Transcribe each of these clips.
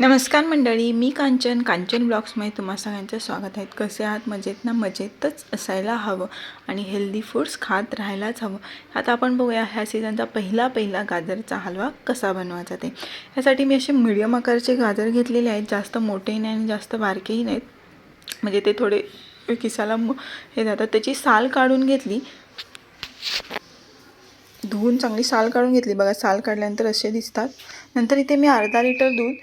नमस्कार मंडळी मी कांचन कांचन ब्लॉग्समध्ये तुम्हा सगळ्यांचं स्वागत आहे. कसे आहात? मजेत ना? मजेतच असायला हवं आणि हेल्दी फूड्स खात राहायलाच हवं. आता आपण बघूया ह्या सीझनचा पहिला पहिला गाजरचा हलवा कसा बनवायचा ते. यासाठी मी असे मिडियम आकारचे गाजर घेतलेले आहेत जास्त मोठेही नाही आणि जास्त बारकेही नाहीत. म्हणजे ते थोडे किसाला हे जातात. त्याची साल काढून घेतली. धुवून चांगली साल काढून घेतली. बघा साल काढल्यानंतर असे दिसतात. नंतर इथे मी अर्धा लिटर दूध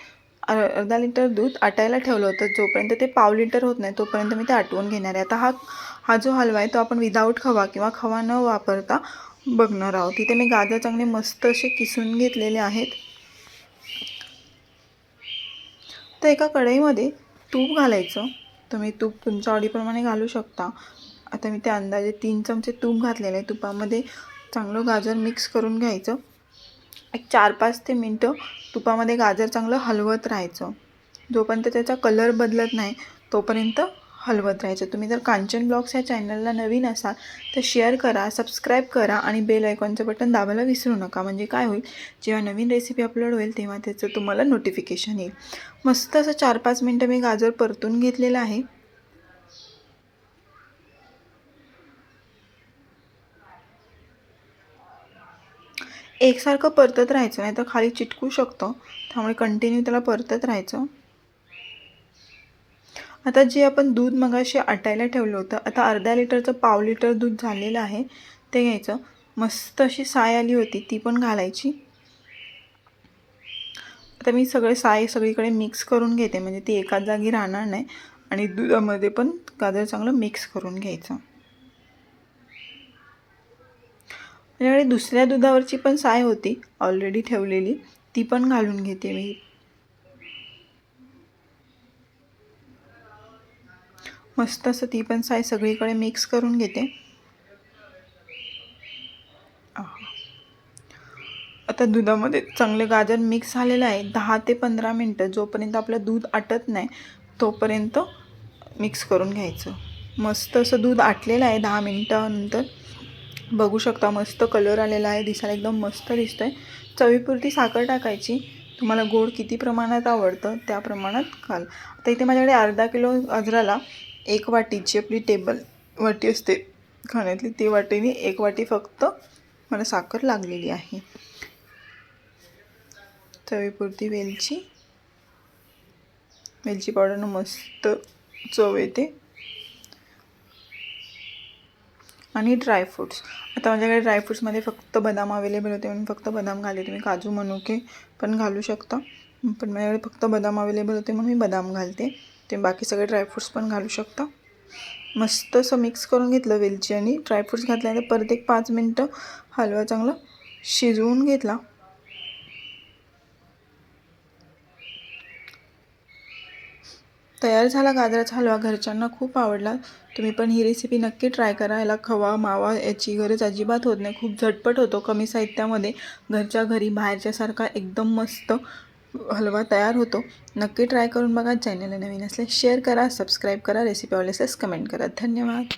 अर्धा लिटर दूध आटायला ठेवलं होतं. जोपर्यंत ते पाव लिटर होत नाही तोपर्यंत मी ते आटवून घेणार आहे. आता हा हा जो हलवा आहे तो आपण विदाऊट खवा किंवा खवा न वापरता बघणार आहोत. इथे मी गाजर चांगले मस्त असे किसून घेतलेले आहेत. तर एका कढईमध्ये तूप घालायचं. तुम्ही तूप तुमच्या आवडीप्रमाणे घालू शकता. आता मी ते अंदाजे तीन चमचे तूप घातलेले आहे. तुपामध्ये चांगलं गाजर मिक्स करून घ्यायचं. एक चार पाच ते मिनटं तुपामध्ये गाजर चांगलं हलवत राहायचं. जोपर्यंत त्याचा कलर बदलत नाही तोपर्यंत हलवत राहायचं. तुम्ही जर कांचन ब्लॉग्स ह्या चॅनलला नवीन असाल तर शेअर करा सबस्क्राईब करा आणि बेल आयकॉनचं बटन दाबायला विसरू नका. म्हणजे काय होईल? जेव्हा नवीन रेसिपी अपलोड होईल तेव्हा त्याचं तुम्हाला नोटिफिकेशन येईल. मस्त असं चार पाच मिनटं मी गाजर परतून घेतलेलं आहे. एकसारखं परतत राहायचं नाही तर खाली चिटकू शकतो. त्यामुळे कंटिन्यू त्याला परतत राहायचं. आता जे आपण दूध मगाशी आटायला ठेवलं होतं आता अर्ध्या लिटरचं पाव लिटर दूध झालेलं आहे ते घ्यायचं. मस्त अशी साय आली होती ती पण घालायची. आता मी सगळे साय सगळीकडे मिक्स करून घेते म्हणजे ती एकाच जागी राहणार नाही. आणि दुधामध्ये पण गाजर चांगलं मिक्स करून घ्यायचं. माझ्याकडे दुसऱ्या दुधावरची पण साय होती ऑलरेडी ठेवलेली. ती पण घालून घेते मी. मस्त असं ती पण साय सगळीकडे मिक्स करून घेते. आता दुधामध्ये चांगले गाजर मिक्स झालेलं आहे. दहा ते पंधरा मिनटं जोपर्यंत आपलं दूध आटत नाही तोपर्यंत मिक्स करून घ्यायचं. मस्त असं दूध आटलेलं आहे दहा मिनटानंतर. बघू शकता मस्त कलर आलेला आहे दिसायला एकदम मस्त दिसतं आहे चवीपुरती साखर टाकायची. तुम्हाला गोड किती प्रमाणात आवडतं त्या प्रमाणात खाल आता इथे माझ्याकडे अर्धा किलो अजराला एक वाटीची आपली टेबल वाटी असते. खाण्यातली ती वाटीने एक वाटी फक्त मला साखर लागलेली आहे. चवीपुरती वेलची वेलची पावडरनं मस्त चव येते. आणि ड्रायफ्रूट्स आता माझ्याकडे ड्रायफ्रूट्समध्ये फक्त बदाम अवेलेबल होते. म्हणून फक्त बदाम घाले तुम्ही काजू मनुके पण घालू शकता. पण माझ्याकडे फक्त बदाम अवेलेबल होते म्हणून मी बदाम घालते. ते बाकी सगळे ड्रायफ्रूट्स पण घालू शकता. मस्त असं मिक्स करून घेतलं वेलची आणि ड्रायफ्रूट्स घातल्यानंतर परत एक पाच मिनटं हलवा चांगला शिजवून घेतला. तयार झाला गाजराचा हलवा घरच्यांना खूप आवडला. तुम्ही पण ही रेसिपी नक्की ट्राय करा. याला खवा मावा याची गरज अजिबात होत नाही. खूप झटपट होतो कमी साहित्यामध्ये. घरच्या घरी बाहेरच्यासारखा एकदम मस्त हलवा तयार होतो. नक्की ट्राय करून बघा. चॅनलला नवीन असल्यास शेअर करा सबस्क्राईब करा रेसिपी आवडल्यास कमेंट करा. धन्यवाद.